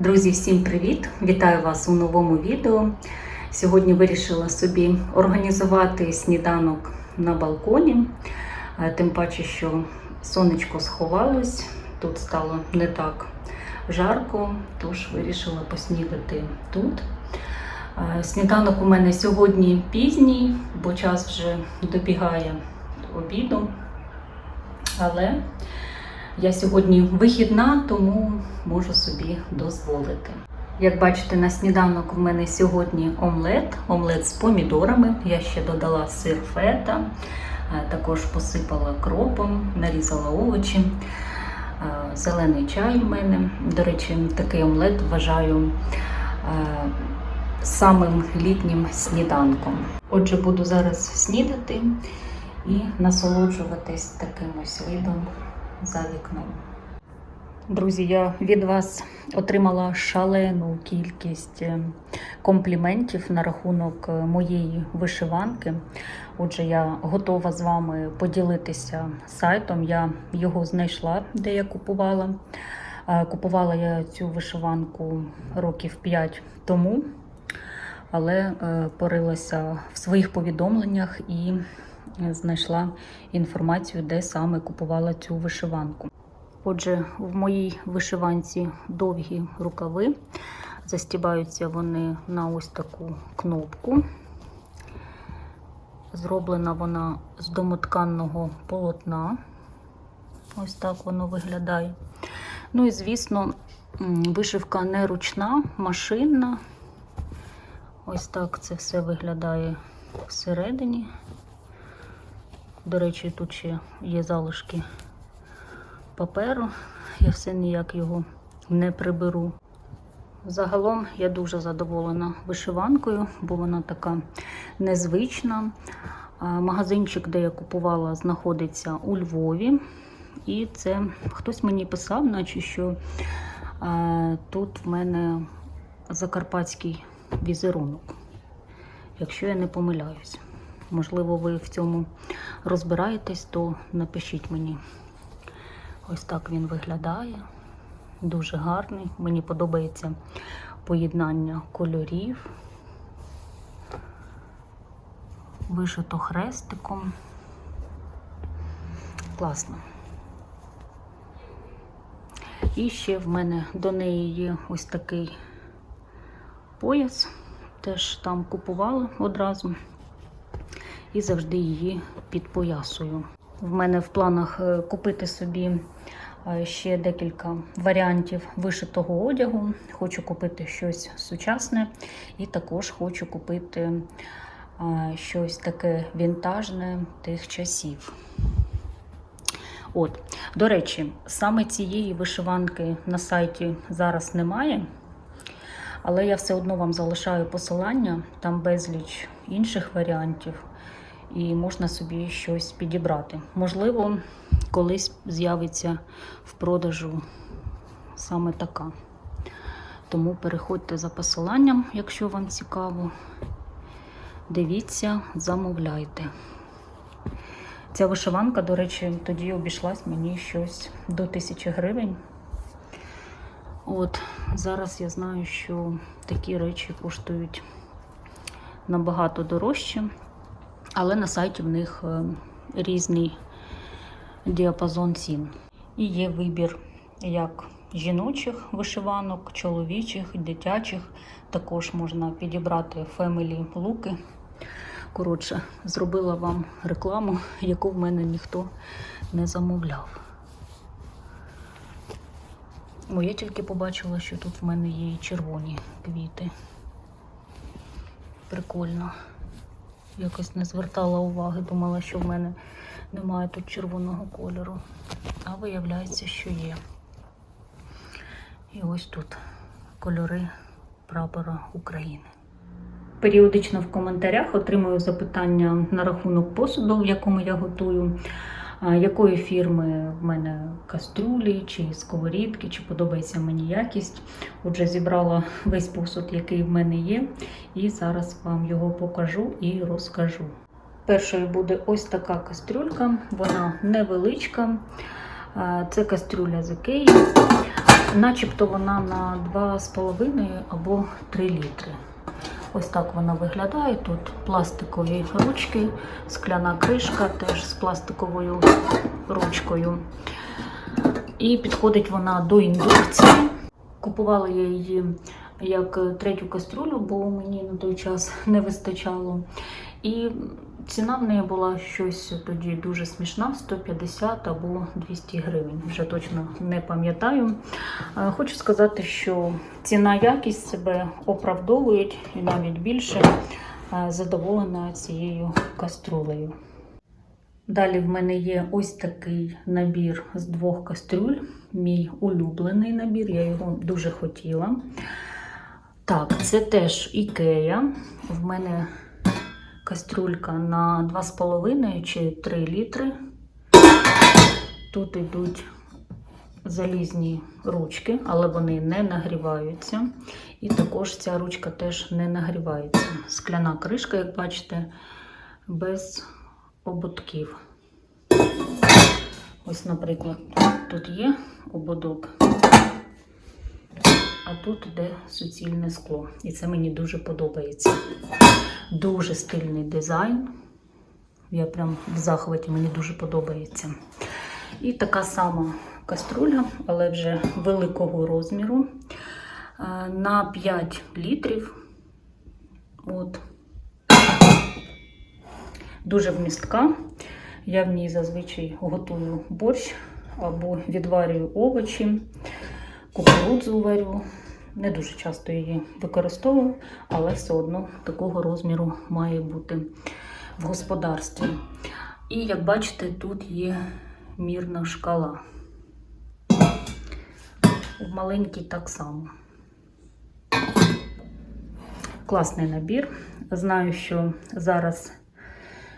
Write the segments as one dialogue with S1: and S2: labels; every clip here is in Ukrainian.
S1: Друзі, всім привіт! Вітаю вас у новому відео. Сьогодні вирішила собі організувати сніданок на балконі, Е, тим паче, що сонечко сховалось, тут стало не так жарко, тож вирішила поснідати тут. Е, Сніданок у мене сьогодні пізній, бо час вже добігає обіду. Але я сьогодні вихідна, тому можу собі дозволити. Як бачите, на сніданок в мене сьогодні омлет, омлет з помідорами. Я ще додала сир фета, е, також посипала кропом, нарізала овочі, е, зелений чай у мене. До речі, такий омлет вважаю е, самим літнім сніданком. Отже, буду зараз снідати і насолоджуватись таким ось видом за вікном. Друзі, я від вас отримала шалену кількість е, компліментів на рахунок е, моєї вишиванки. Отже, я готова з вами поділитися сайтом. Я його знайшла, де я купувала. Е, Купувала я цю вишиванку років 5 тому, але порилася в своїх повідомленнях і знайшла інформацію, де саме купувала цю вишиванку. Отже, в моїй вишиванці довгі рукави. Застібаються вони на ось таку кнопку. Зроблена вона з домотканного полотна. Ось так воно виглядає. Ну і, звісно, вишивка не ручна, машинна. Ось так це все виглядає всередині. До речі, тут ще є залишки паперу. Я все ніяк його не приберу. Загалом я дуже задоволена вишиванкою, бо вона така незвична. Магазинчик, де я купувала, знаходиться у Львові. І це хтось мені писав, наче що тут в мене закарпатський візерунок, якщо я не помиляюсь. Можливо, ви в цьому розбираєтесь, то напишіть мені. Ось так він виглядає. Дуже гарний. Мені подобається поєднання кольорів. Вишито хрестиком. Класно. І ще в мене до неї є ось такий пояс. Теж там купувала одразу і завжди її підпоясую. В мене в планах е, купити собі е, ще декілька варіантів вишитого одягу. Хочу купити щось сучасне, і також хочу купити е, щось таке вінтажне тих часів. От, до речі, саме цієї вишиванки на сайті зараз немає, але я все одно вам залишаю посилання, там безліч інших варіантів і можна собі щось підібрати. Можливо, колись з'явиться в продажу саме така. Тому переходьте за посиланням, якщо вам цікаво. Дивіться, замовляйте. Ця вишиванка, до речі, тоді обійшлась мені щось до 1000 гривень. От, зараз я знаю, що такі речі коштують набагато дорожче. Але на сайті в них е, різний діапазон цін. І є вибір як жіночих вишиванок, чоловічих, дитячих. Також можна підібрати фемелі луки. Коротше, зробила вам рекламу, яку в мене ніхто не замовляв. О, я тільки побачила, що тут в мене є і червоні квіти. Прикольно якось не звертала уваги, думала, що в мене немає тут червоного кольору. А виявляється, що є. І ось тут кольори прапора України. Періодично в коментарях отримую запитання на рахунок посуду, в якому я готую. Якої фірми в мене кастрюлі чи сковорідки, чи подобається мені якість. Отже, зібрала весь посуд, який в мене є, і зараз вам його покажу і розкажу. Першою буде ось така кастрюлька, вона невеличка. Це кастрюля з Ікеї. начебто вона на 2,5 або 3 літри. Ось так вона виглядає. Тут пластикові ручки, скляна кришка теж з пластиковою ручкою. І підходить вона до індукції. Купувала я її як третю кастрюлю, бо мені на той час не вистачало. І ціна в неї була щось тоді дуже смішна: 150 або 200 гривень. Вже точно не пам'ятаю. Е, Хочу сказати, що ціна якість себе оправдовують і навіть більше Е, задоволена цією каструлею. Далі в мене є ось такий набір з двох кастрюль. Мій улюблений набір, я його дуже хотіла. Так, це теж Ікея. В мене кастрюлька на 2,5 чи 3 літри. Тут йдуть залізні ручки, але вони не нагріваються. І також ця ручка теж не нагрівається. Скляна кришка, як бачите, без ободків. Ось, наприклад, тут є ободок, а тут йде суцільне скло. І це мені дуже подобається. Дуже стильний дизайн. Я прям в захваті, мені дуже подобається. І така сама каструля, але вже великого розміру. е, На 5 літрів. От. Дуже вмістка. Я в ній зазвичай готую борщ або відварюю овочі, кукурудзу варю. Не дуже часто її використовую, але все одно такого розміру має бути в господарстві. І як бачите, тут є мірна шкала. В маленькій так само. Класний набір. Знаю, що зараз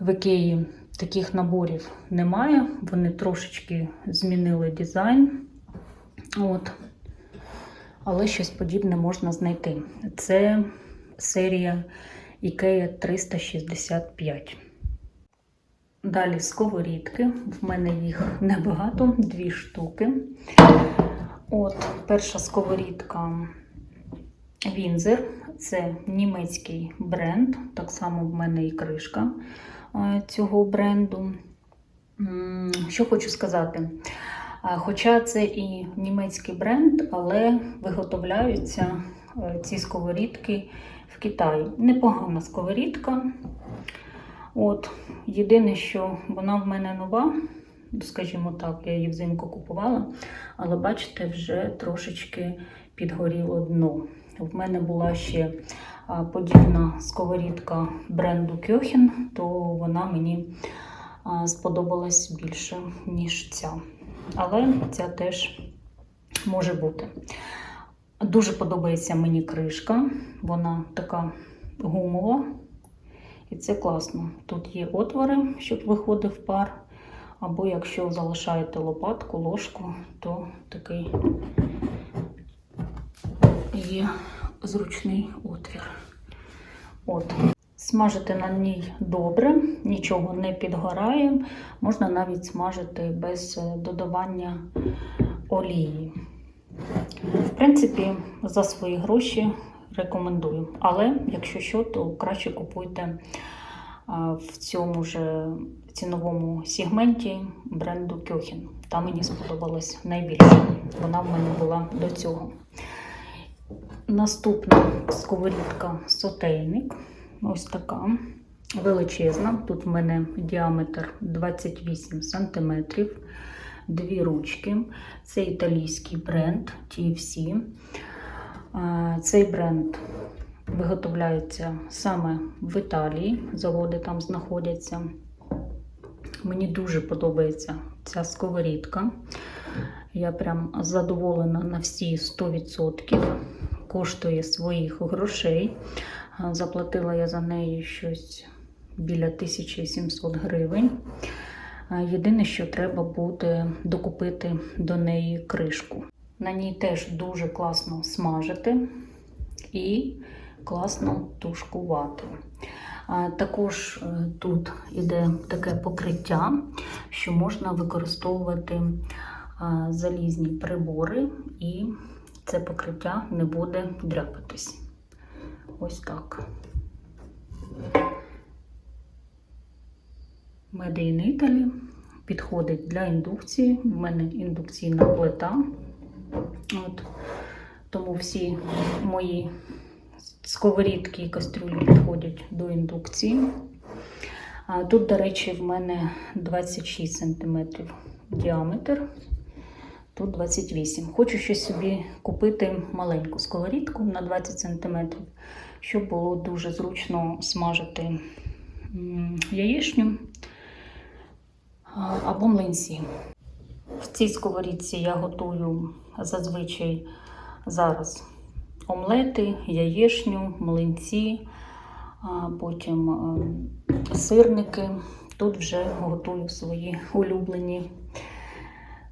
S1: в Ікеї таких наборів немає. Вони трошечки змінили дизайн. От. Але щось подібне можна знайти. Це серія Ікея 365. Далі сковорідки. В мене їх небагато, дві штуки. От, перша сковорідка Вінзер. Це німецький бренд. Так само в мене і кришка е, цього бренду. Що хочу сказати. Хоча це і німецький бренд, але виготовляються е, ці сковорідки в Китаї. Непогана сковорідка. От, єдине, що вона в мене нова, скажімо так, я її взимку купувала, але бачите, вже трошечки підгоріло дно. В мене була ще подібна сковорідка бренду Кьохін, то вона мені сподобалась більше, ніж ця. Але ця теж може бути. Дуже подобається мені кришка, вона така гумова. І це класно. Тут є отвори, щоб виходив пар. Або якщо залишаєте лопатку, ложку, то такий є зручний отвір. От. Смажити на ній добре, нічого не підгорає. Можна навіть смажити без е, додавання олії. В принципі, за свої гроші рекомендую. Але якщо що, то краще купуйте в цьому ж ціновому сегменті бренду Кьохін. Там мені сподобалось найбільше. Вона в мене була до цього. Наступна сковорідка сотейник. Ось така величезна. Тут в мене діаметр 28 см, дві ручки. Це італійський бренд TFC. Цей бренд виготовляється саме в Італії, заводи там знаходяться. Мені дуже подобається ця сковорідка. Я прям задоволена на всі 100%. Коштує своїх грошей. А, Заплатила я за неї щось біля 1700 гривень. Єдине, що треба буде докупити до неї кришку. На ній теж дуже класно смажити і класно тушкувати. Також е, тут іде таке покриття, що можна використовувати залізні прибори, і це покриття не буде дряпатись. Ось так. In Italy. Підходить для індукції. У мене індукційна плита. От. Тому всі мої сковорідки і кастрюлі підходять до індукції. А Тут, до речі, в мене 26 см діаметр, тут 28 Хочу ще собі купити маленьку сковорідку на 20 см, щоб було дуже зручно смажити яєчню або млинці. В цій сковорідці я готую зазвичай зараз омлети, яєчню, млинці, потім сирники. Тут вже готую свої улюблені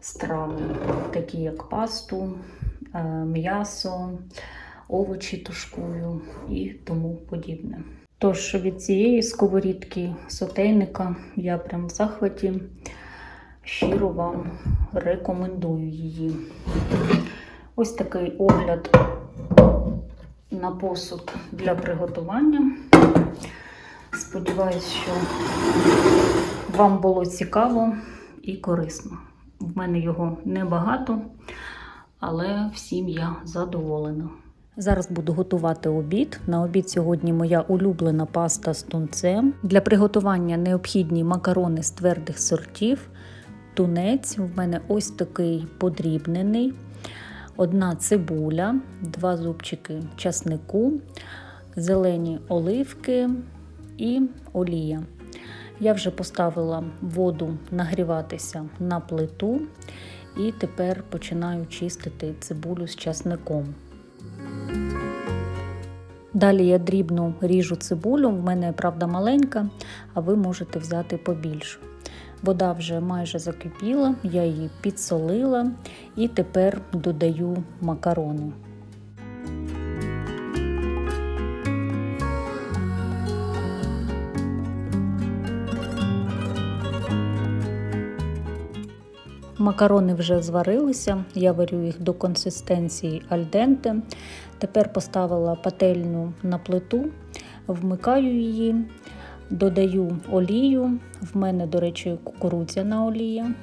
S1: страви, такі як пасту, м'ясо, овочі тушкую і тому подібне. Тож від цієї сковорідки сотейника я прям в захваті щиро вам рекомендую її. Ось такий огляд на посуд для приготування. Сподіваюсь, що вам було цікаво і корисно. В мене його небагато, але всім я задоволена. Зараз буду готувати обід. На обід сьогодні моя улюблена паста з тунцем. Для приготування необхідні макарони з твердих сортів, тунець. В мене ось такий подрібнений, одна цибуля, два зубчики часнику, зелені оливки і олія. Я вже поставила воду нагріватися на плиту і тепер починаю чистити цибулю з часником. Далі я дрібно ріжу цибулю, в мене правда маленька, а ви можете взяти побільшу. Вода вже майже закипіла, я її підсолила і тепер додаю макарони. Макарони вже зварилися, я варю їх до консистенції альденте. Тепер поставила пательню на плиту, вмикаю її, додаю олію. В мене, до речі, кукурудзяна олія.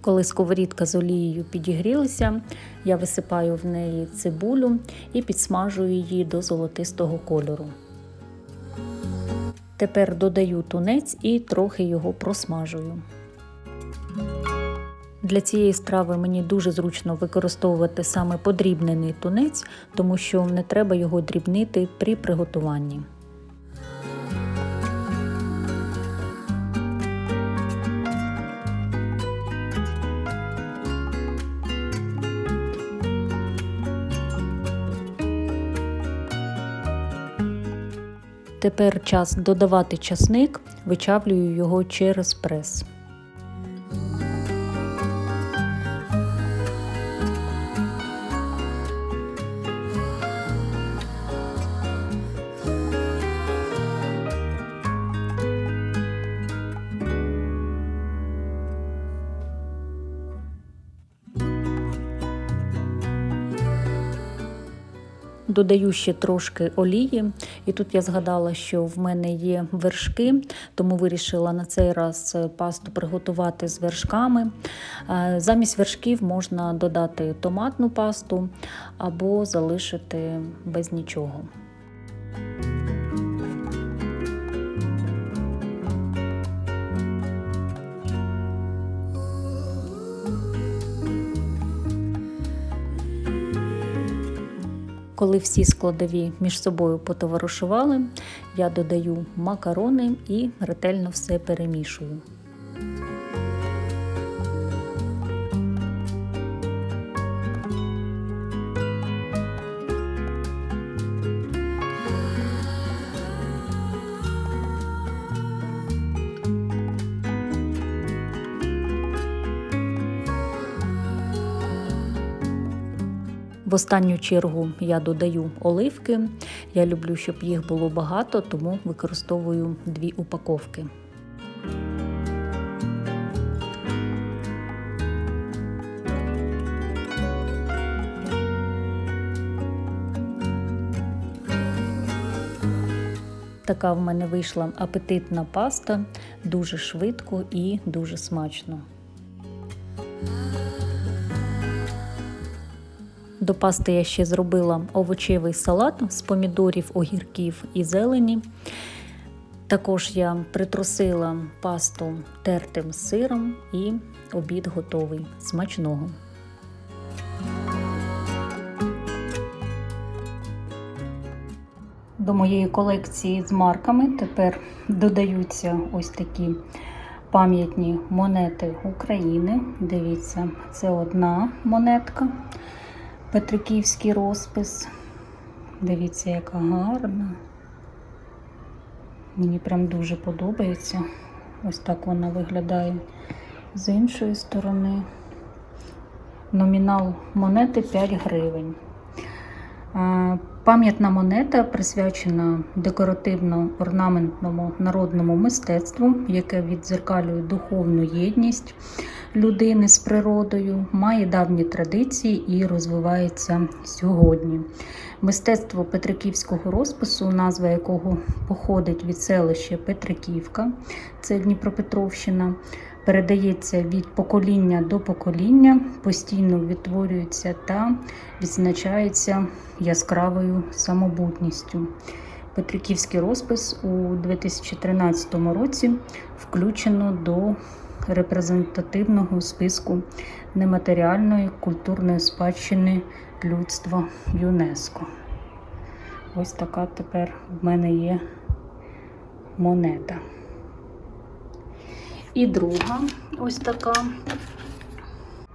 S1: Коли сковорідка з олією підігрілася, я висипаю в неї цибулю і підсмажую її до золотистого кольору. Тепер додаю тунець і трохи його просмажую. Для цієї страви мені дуже зручно використовувати саме подрібнений тунець, тому що не треба його дрібнити при приготуванні. Тепер час додавати часник, вичавлюю його через прес. Додаю ще трошки олії, і тут я згадала, що в мене є вершки, тому вирішила на цей раз пасту приготувати з вершками. Е, замість вершків можна додати томатну пасту або залишити без нічого. Коли всі складові між собою потоваришували, я додаю макарони і ретельно все перемішую. В останню чергу я додаю оливки. Я люблю, щоб їх було багато, тому використовую дві упаковки. Така в мене вийшла апетитна паста, дуже швидко і дуже смачно. До пасти я ще зробила овочевий салат з помідорів, огірків і зелені. Також я притрусила пасту тертим сиром і обід готовий. Смачного. До моєї колекції з марками тепер додаються ось такі пам'ятні монети України. Дивіться, це одна монетка, Петриківський розпис. Дивіться, яка гарна. Мені прям дуже подобається. Ось так вона виглядає з іншої сторони. Номінал монети 5 гривень. Пам'ятна монета присвячена декоративно-орнаментному народному мистецтву, яке віддзеркалює духовну єдність людини з природою, має давні традиції і розвивається сьогодні. Мистецтво Петриківського розпису, назва якого походить від селища Петриківка, це Дніпропетровщина, передається від покоління до покоління, постійно відтворюється та відзначається яскравою самобутністю. Петриківський розпис у 2013 році включено до репрезентативного списку нематеріальної культурної спадщини людства ЮНЕСКО. Ось така тепер в мене є монета. І друга ось така.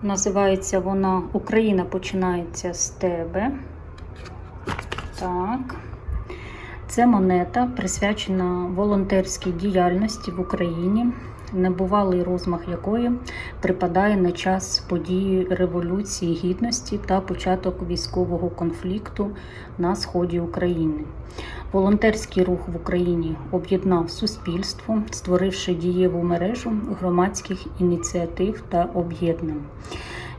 S1: Називається вона Україна починається з тебе. Так. Це монета присвячена волонтерській діяльності в Україні, небувалий розмах якої припадає на час події Революції Гідності та початок військового конфлікту на сході України. Волонтерський рух в Україні об'єднав суспільство, створивши дієву мережу громадських ініціатив та об'єднань,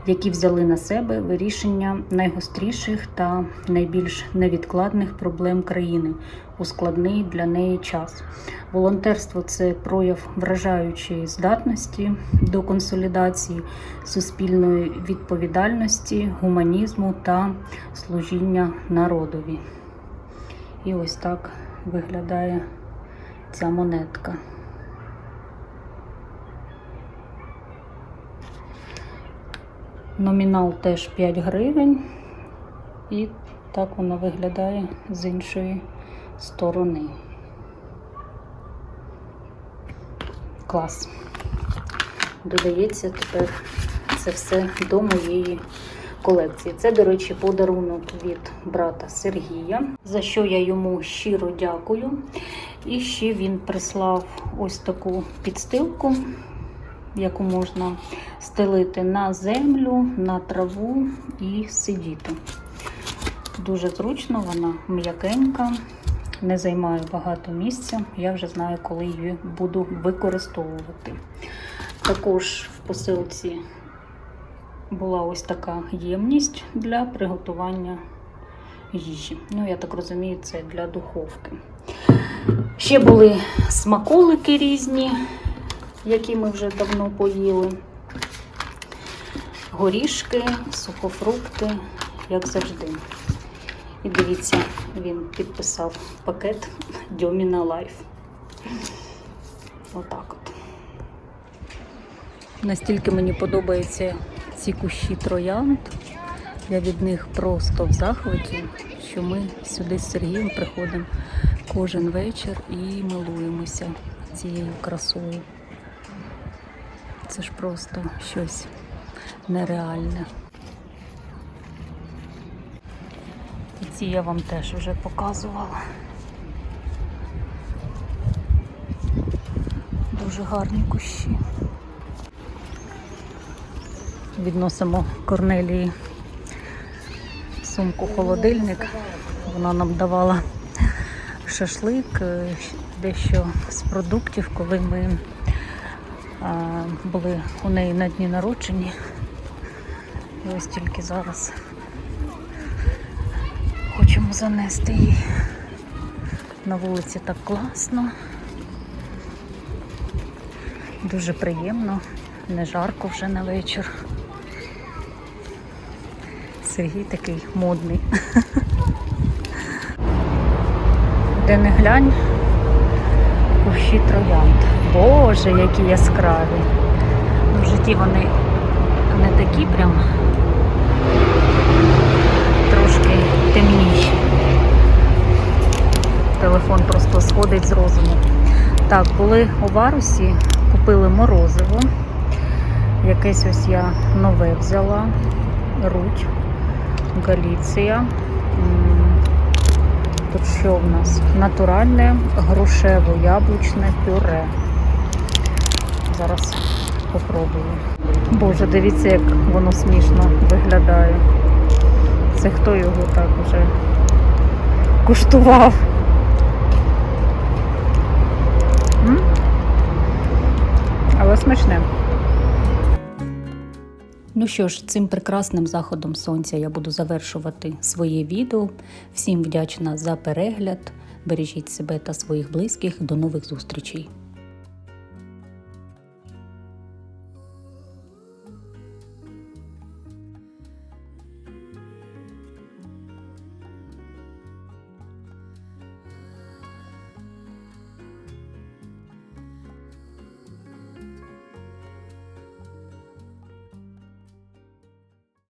S1: які взяли на себе вирішення найгостріших та найбільш невідкладних проблем країни у складний для неї час. Волонтерство це прояв вражаючої здатності до консолідації суспільної відповідальності, гуманізму та служіння народові. І ось так виглядає ця монетка. Номінал теж 5 гривень, і так вона виглядає з іншої сторони. Клас. Додається тепер це все до моєї колекції. Це, до речі, подарунок від брата Сергія, за що я йому щиро дякую. І ще він прислав ось таку підстилку, яку можна стелити на землю, на траву і сидіти. Дуже зручно, вона м'якенька, не займає багато місця. Я вже знаю, коли її буду використовувати. Також в посилці була ось така ємність для приготування їжі. Ну, я так розумію, це для духовки. Ще були смаколики різні, які ми вже давно поїли. Горішки, сухофрукти, як завжди. І дивіться, він підписав пакет Дьоміна Лайф. Отак от. Настільки мені подобаються ці кущі троянд. Я від них просто в захваті, що ми сюди з Сергієм приходимо кожен вечір і милуємося цією красою. Це ж просто щось нереальне. І ці я вам теж вже показувала. Дуже гарні кущі. Відносимо корнелії сумку холодильник. Вона нам давала шашлик, е, дещо з продуктів, коли ми були у неї на дні народження. І ось тільки зараз хочемо занести її. На вулиці так класно. Дуже приємно, не жарко вже на вечір. Сергій такий модний. Де не глянь, кущі троянд. Боже, які яскраві. В житті вони не такі прям трошки темніші. Телефон просто сходить з розуму. Так, були у Варусі, купили морозиво. Якесь ось я нове взяла. Руть, Галіція. Тут що в нас? Натуральне грушево-яблучне пюре. Зараз попробую. Боже, дивіться, як воно смішно виглядає. Це хто його так вже куштував? М? Але смачне. Ну що ж, цим прекрасним заходом сонця я буду завершувати своє відео. Всім вдячна за перегляд. Бережіть себе та своїх близьких. До нових зустрічей!